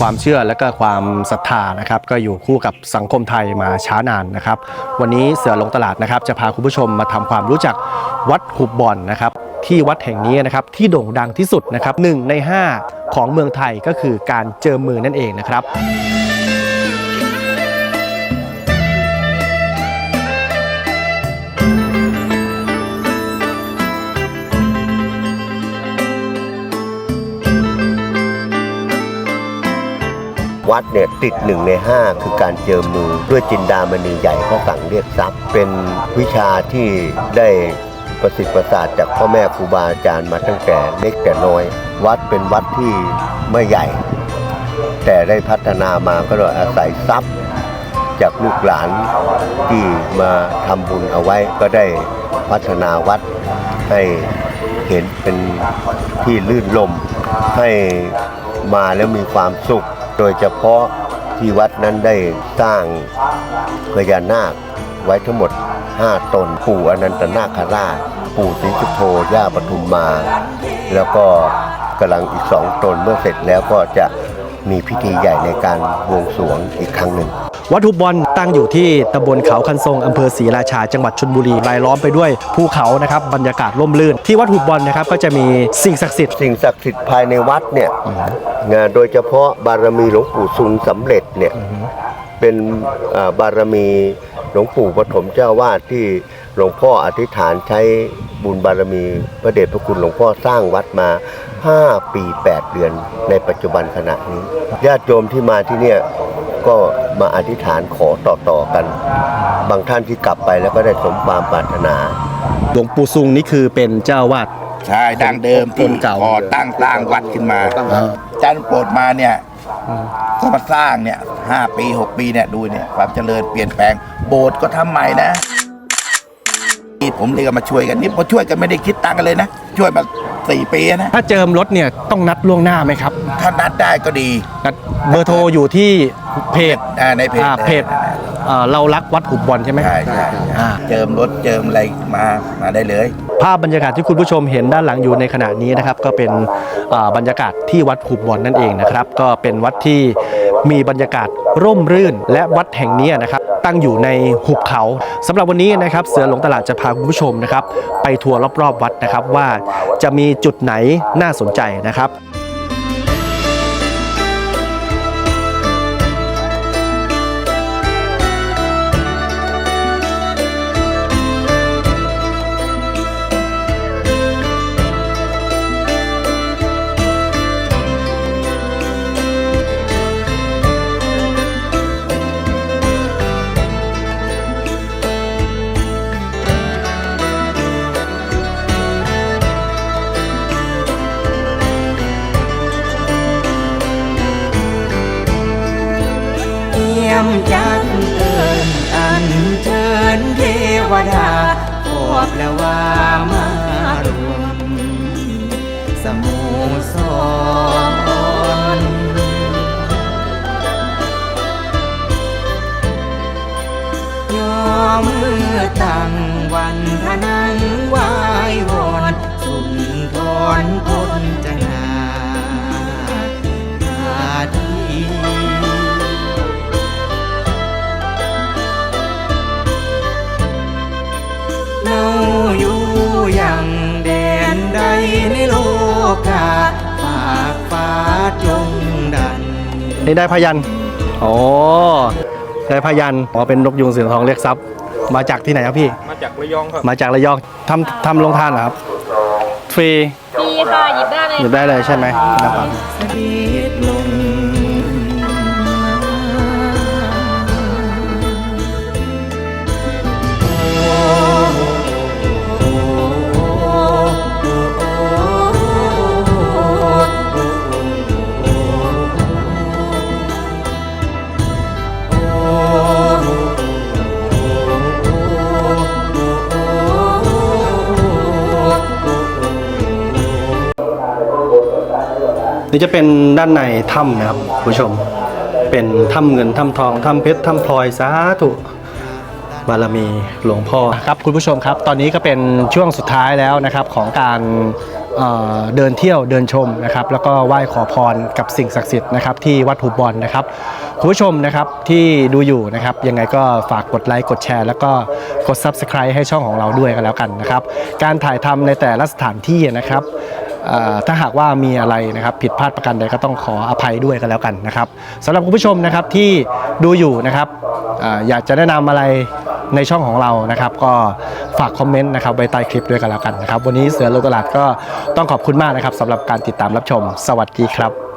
ความเชื่อและก็ความศรัทธานะครับ ก็อยู่คู่กับสังคมไทยมาช้านานนะครับ วันนี้เสือลงตลาดนะครับ จะพาคุณผู้ชมมาทำความรู้จักวัดหุบบอนนะครับที่วัดแห่งนี้นะครับที่โด่งดังที่สุดนะครับหนึ่งใน 5 ของเมืองไทยก็คือการเจอมือนั่นเองนะครับ วัดเนี่ยติดหนึ่งในห้าคือการเจิมมือ ด้วยจินดามณีใหญ่พระสั่งเรียกทรัพย์ เป็นวิชาที่ได้ประสิทธิ์ประสาทจากพ่อแม่ครูบาอาจารย์มาตั้งแต่เล็กแต่น้อย วัดเป็นวัดที่ไม่ใหญ่ แต่ได้พัฒนามาก็โดยอาศัยทรัพย์ จากลูกหลานที่มาทำบุญเอาไว้ก็ได้พัฒนาวัดให้เห็นเป็นที่ลื่นลมให้มาแล้วมีความสุข โดยเฉพาะที่วัดนั้นได้สร้างพญานาคไว้ทั้งหมด 5 ตนปู่อนันตนาคราช ปู่ศรีสุโธย่าปทุมมา แล้วก็กำลังอีกสองตนเมื่อเสร็จแล้วก็จะมีพิธีใหญ่ในการบวงสรวงอีกครั้งหนึ่ง วัดหุบบอลตั้งอยู่ที่ตำบลเขาคันทรงอำเภอศรีราชาจังหวัดชลบุรีรายล้อมไปด้วยภูเขานะครับบรรยากาศร่มรื่น ที่วัดหุบบอลนะครับก็จะมีสิ่งศักดิ์สิทธิ์สิ่งศักดิ์สิทธิ์ภายในวัดเนี่ยงานโดยเฉพาะบารมีหลวงปู่ซุงสำเร็จเนี่ยเป็นอ่าบารมีหลวงปู่ปฐมเจ้าวาดที่หลวงพ่ออธิษฐานใช้บุญบารมีพระเดชพระคุณหลวงพ่อสร้างวัดมา 5 ปี 8 เดือนในปัจจุบันขณะนี้ญาติโยมที่มาที่เนี่ย ก็มาอธิษฐานขอต่อๆกัน บางท่านที่กลับไปแล้วก็ได้สมความปรารถนา หลวงปู่ซุงนี่คือเป็นเจ้าวาด ใช่ดังเดิมคที่นเก่า ก่อตั้งสร้างวัดขึ้นมาอ่าจันโปรดมาเนี่ยก็มาสร้างเนี่ยห้าปีหกปีเนี่ยดูเนี่ยความเจริญเปลี่ยนแปลงโบสถ์ก็ทำใหม่นะนี่ผมเลยก็มาช่วยกันนี่พอช่วยกันไม่ได้คิดตังค์กันเลยนะ ช่วยมาสี่ปีนะถ้าเจิมรถเนี่ยต้องนัดล่วงหน้าไหมครับ ถ้านัดได้ก็ดีนัดเบอร์โทรอยู่ที่ เพจอ่าในเพจอ่าเพจเอ่อเรารักวัดหุบบอลใช่ไหม ใช่ใช่อ่า เจิมรถเจิมอะไรมามาได้เลย ภาพบรรยากาศที่คุณผู้ชมเห็นด้านหลังอยู่ในขณะนี้นะครับ ก็เป็นอ่าบรรยากาศที่วัดหุบบอลนั่นเองนะครับ ก็เป็นวัดที่มีบรรยากาศร่มรื่น และวัดแห่งนี้นะครับ ตั้งอยู่ในหุบเขาสำหรับวันนี้นะครับ เสือหลงตลาดจะพาคุณผู้ชมนะครับ ไปทัวร์รอบๆวัดนะครับว่าจะมีจุดไหนน่าสนใจนะครับ ยี่ยมจันเอิญอันเชิญเทวดาขอบแล้วว่ามารวม สมุสรยอมมือตั้งวันทนัง นี่ได้พยันอ๋อได้พยันอ๋อเป็นนกยุงสีทองเรียกทรัพย์ มาจากที่ไหนครับพี่ มาจากระยองครับมาจากระยองทำทำโรงทานเหรอครับฟรีฟรีค่ะหยิบได้เลย หยิบได้เลยใช่ไหมนะครับ นี่จะเป็นด้านในถ้ำนะครับคุณผู้ชม เป็นถ้ำเงินถ้ำทองถ้ำเพชรถ้ำพลอยสาธุบารมีหลวงพ่อครับคุณผู้ชมครับ ตอนนี้ก็เป็นช่วงสุดท้ายแล้วนะครับของการเอ่อเดินเที่ยวเดินชมนะครับ แล้วก็ไหว้ขอพรกับสิ่งศักดิ์สิทธิ์นะครับที่วัดหุบบอลนะครับคุณผู้ชมนะครับที่ดูอยู่นะครับยังไงก็ฝากกดไลค์กดแชร์ แล้วก็กด Subscribe ให้ช่องของเราด้วยกันแล้วกันนะครับ การถ่ายทำในแต่ละสถานที่นะครับเอ่อ ถ้าหากว่ามีอะไรนะครับผิดพลาดประกันใดก็ต้องขออภัยด้วยกันแล้วกันนะครับสำหรับคุณผู้ชมนะครับที่ดูอยู่นะครับออยากจะแนะนำอะไรในช่องของเรานะครับ ก็ฝากคอมเมนต์นะครับไว้ใต้คลิปด้วยกันแล้วกันนะครับ วันนี้เสือโลกตลาดก็ต้องขอบคุณมากนะครับสำหรับการติดตามรับชม สวัสดีครับ